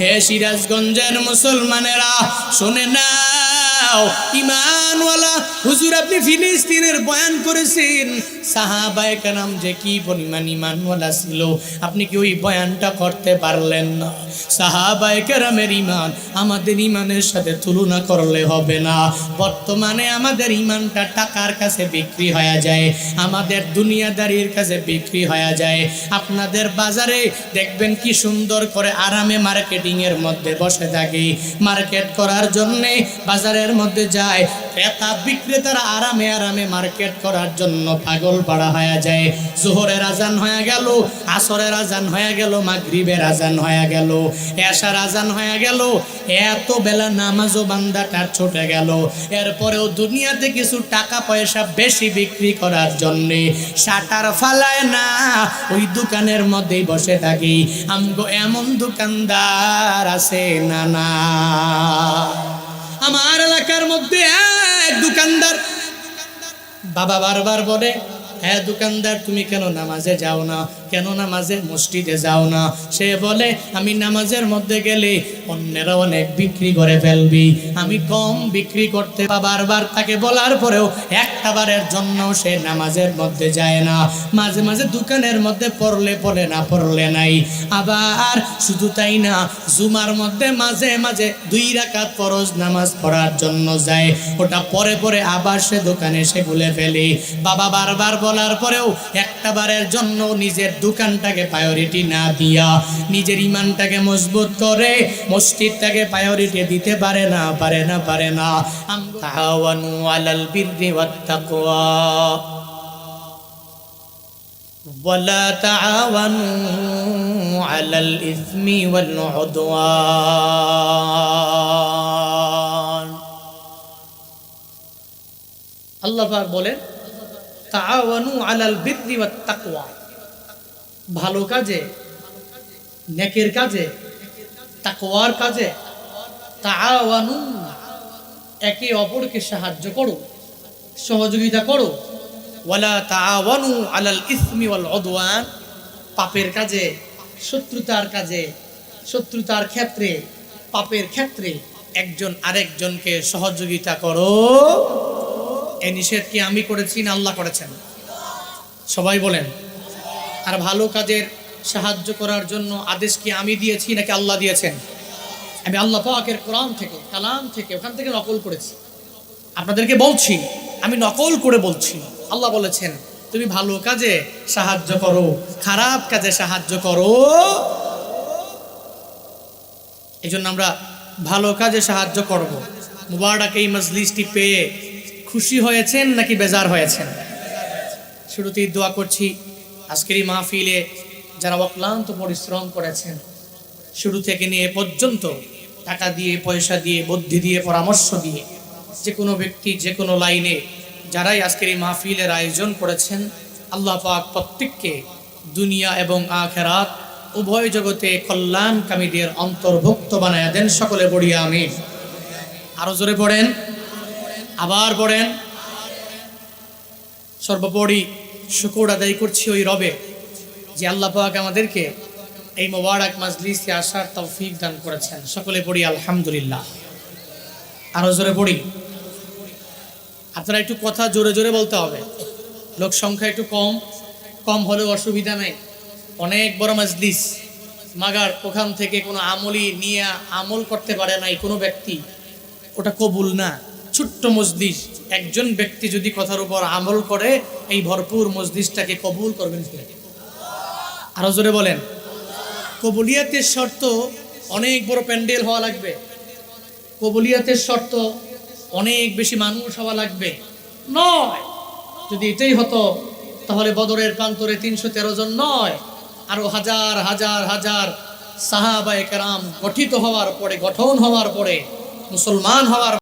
হে সিরাজগঞ্জের মুসলমানেরা, শোনে নাও ইমানওয়ালা হুজুর আপনি ফিলিস্তিনের বয়ান করেছেন। সাহাবায়ে কারাম যে কি পরিমাণ ইমানওয়ালা ছিল, আপনি কি ওই বয়ানটা করতে পারলেন না? সাহাবায়ে কেরামের ইমান আমাদের ইমানের সাথে তুলনা করলে হবে না। বর্তমানে আমাদের ইমানটা টাকার কাছে বিক্রি হয়ে যায়, আমাদের দুনিয়াদারির কাছে বিক্রি হয়ে যায়। আপনাদের বাজারে দেখবেন কি সুন্দর করে আরামে মার্কেটিং এর মধ্যে বসে থাকে। মার্কেট করার জন্যে বাজারের মধ্যে যায়, ক্রেতা বিক্রেতারা আরামে আরামে মার্কেট করার জন্য পাগল পাড়া হয়ে যায়। জোহরের আজান হয়ে গেল, আসরের আজান হয়ে গেল, মাগরিবের আজান হয়ে গেল। এশার আজান হয়ে গেল, এত বেলা নামাজও বান্দাটার ছুটে গেল। এরপরেও দুনিয়াতে কিছু টাকা পয়সা বেশি বিক্রি করার জন্যে শাটার ফালায় না, ওই দোকানের মধ্যেই বসে থাকি। আমগো এমন দোকানদার আছে না না। আমার এলাকার মধ্যে এক দোকানদার। বাবা বারবার বলে হ্যাঁ দোকানদার, তুমি কেন নামাজে যাও না? কেন নামাজে মসজিদে যাও না। সে বলে, আমি নামাজের মধ্যে গেলে অন্যেরা অনেক বিক্রি করে ফেলবি। আমি কম বিক্রি করতে বারবার তাকে বলার পরেও একটা বারের জন্য সে নামাজের মধ্যে যায় না। মাঝে মাঝে দোকানের মধ্যে পড়লে পড়ে না, পড়লে নাই। আবার শুধু তাই না, জুমার মধ্যে মাঝে মাঝে দুই রাকাত ফরজ নামাজ পড়ার জন্য যায়। ওটা পরে পরে আবার সে দোকানে সে ভুলে ফেলে। বাবা বারবার বলার পরেও একটা বারের জন্য নিজের দোকানটাকে প্রায়োরিটি না দিয়া নিজের ইমানটাকে মজবুত করে মসজিদটাকে প্রায়োরিটি দিতে পারে না পারে না পারে না তাআওয়ানু আলাল বিররি ওয়াত তাকওয়া ولا تعاونوا على الإثم والعدوان আল্লাহ পাক বলেন তাআওয়ানু আলাল বিররি ওয়াত তাকওয়া ভালো কাজে, নেকের কাজে, তাকওয়ার কাজে তাআওয়ানু একে অপরকে সাহায্য করো, সহযোগিতা করো। ওয়ালা তাআওয়ানু আলাল ইসমি ওয়াল উদওয়ান, পাপের কাজে, শত্রুতার কাজে, শত্রুতার ক্ষেত্রে, পাপের ক্ষেত্রে একজন আরেকজনকে সহযোগিতা করো। এই নিষেধ কি আমি করেছি না আল্লাহ করেছেন? সবাই বলেন। আর ভালো কাজের সাহায্য করার জন্য আদেশ কি আমি দিয়েছি নাকি আল্লাহ দিয়েছেন? আমি আল্লাহ পাকের কোরআন থেকে, কালাম থেকে ওখান থেকে নকল করেছি। আপনাদেরকে বলছি, আমি নকল করে বলছি। আল্লাহ বলেছেন, তুমি ভালো কাজে সাহায্য করো, খারাপ কাজে সাহায্য করো। এই জন্য আমরা ভালো কাজে সাহায্য করব। মুবারক এই মজলিসটি পেয়ে খুশি হয়েছেন নাকি বেজার হয়েছেন? শুরুতেই দোয়া করছি আজকের এই মাহফিলে যারা অক্লান্ত পরিশ্রম করেছেন, শুরু থেকে নিয়ে পর্যন্ত টাকা দিয়ে, পয়সা দিয়ে, বুদ্ধি দিয়ে, পরামর্শ দিয়ে যে কোনো ব্যক্তি, যে কোনো লাইনে যারাই আজকের এই মাহফিলের আয়োজন করেছেন, আল্লাহ পাক প্রত্যেককে দুনিয়া এবং আখেরাত উভয় জগতে কল্যাণকামীদের অন্তর্ভুক্ত বানায় দেন। সকলে বড়িয়া আমি আরও জোরে পড়েন, আবার পড়েন। সর্বোপরি শুকুর আদায় করছি ওই রবে, যে আল্লাহ পাক আমাদেরকে এই মোবারক মাজলিসে আসার তৌফিক দান করেছেন। সকলে পড়ি, আলহামদুলিল্লাহ। আরও জোরে পড়ি? আপনারা একটু কথা জোরে জোরে বলতে হবে। লোক সংখ্যা একটু কম কম হলেও অসুবিধা নেই। অনেক বড় মাজলিস, মাগার ওখান থেকে কোনো আমলি নিয়ে আমল করতে পারে নাই কোনো ব্যক্তি। ওটা কবুল না। ছোট্ট মসজিদ একজন ব্যক্তি যদি কথার উপর আমল করে, এই ভরপুর মসজিদটাকে কবুল করবেন আরও জোরে বলেন। কবুলিয়াতের শর্ত অনেক বড় প্যান্ডেল হওয়া লাগবে। কবুলিয়াতের শর্ত অনেক বেশি মানুষ হওয়া লাগবে। নয়। যদি এটাই হতো, তাহলে বদরের প্রান্তরে তিনশো তেরো জন নয়, আরও হাজার হাজার হাজার সাহাবায়ে কেরাম গঠিত হওয়ার পরে, গঠন হওয়ার পরে, মুসলমান হওয়ার